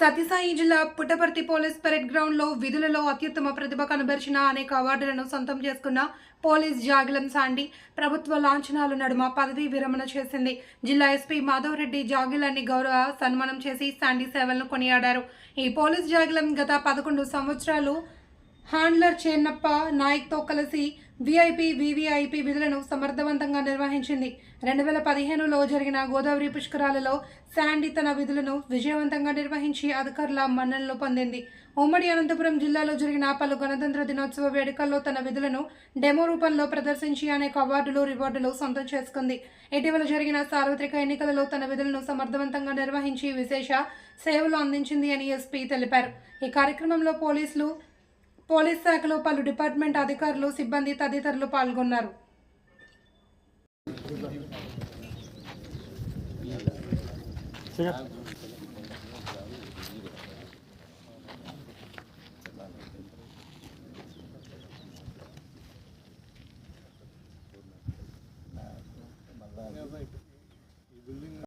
సత్యసాయి జిల్లా Puttaparthi police parade గ్రౌండ్లో విధులలో అత్యుత్తమ ప్రతిభ కనబరిచిన అనేక అవార్డులను సొంతం చేసుకున్న పోలీస్ జాగిలం సాండి ప్రభుత్వ లాంఛనాల నడుమ పదవీ విరమణ చేసింది. జిల్లా ఎస్పీ మాధవ్ రెడ్డి జాగిలాన్ని గౌరవ సన్మానం చేసి సాండి సేవలను కొనియాడారు. ఈ పోలీస్ జాగిలం గత పదకొండు సంవత్సరాలు హ్యాండ్లర్ చేన్నప్ప నాయక్తో కలిసి విఐపి వివిఐపి విధులను సమర్థవంతంగా నిర్వహించింది. రెండు వేల పదిహేనులో జరిగిన గోదావరి పుష్కరాలలో శాండీ తన విధులను విజయవంతంగా నిర్వహించి అధికారుల మన్ననలు పొందింది. ఉమ్మడి అనంతపురం జిల్లాలో జరిగిన పలు గణతంత్ర దినోత్సవ వేడుకల్లో తన విధులను డెమో రూపంలో ప్రదర్శించి అనేక అవార్డులు రివార్డులు సొంతం చేసుకుంది. ఇటీవల జరిగిన సార్వత్రిక ఎన్నికలలో తన విధులను సమర్థవంతంగా నిర్వహించి విశేష సేవలు అందించింది అని ఎస్పీ తెలిపారు. ఈ కార్యక్రమంలో పోలీసులు పోలీస్ శాఖలో పలు డిపార్ట్మెంట్ అధికారులు సిబ్బంది తదితరులు పాల్గొన్నారు.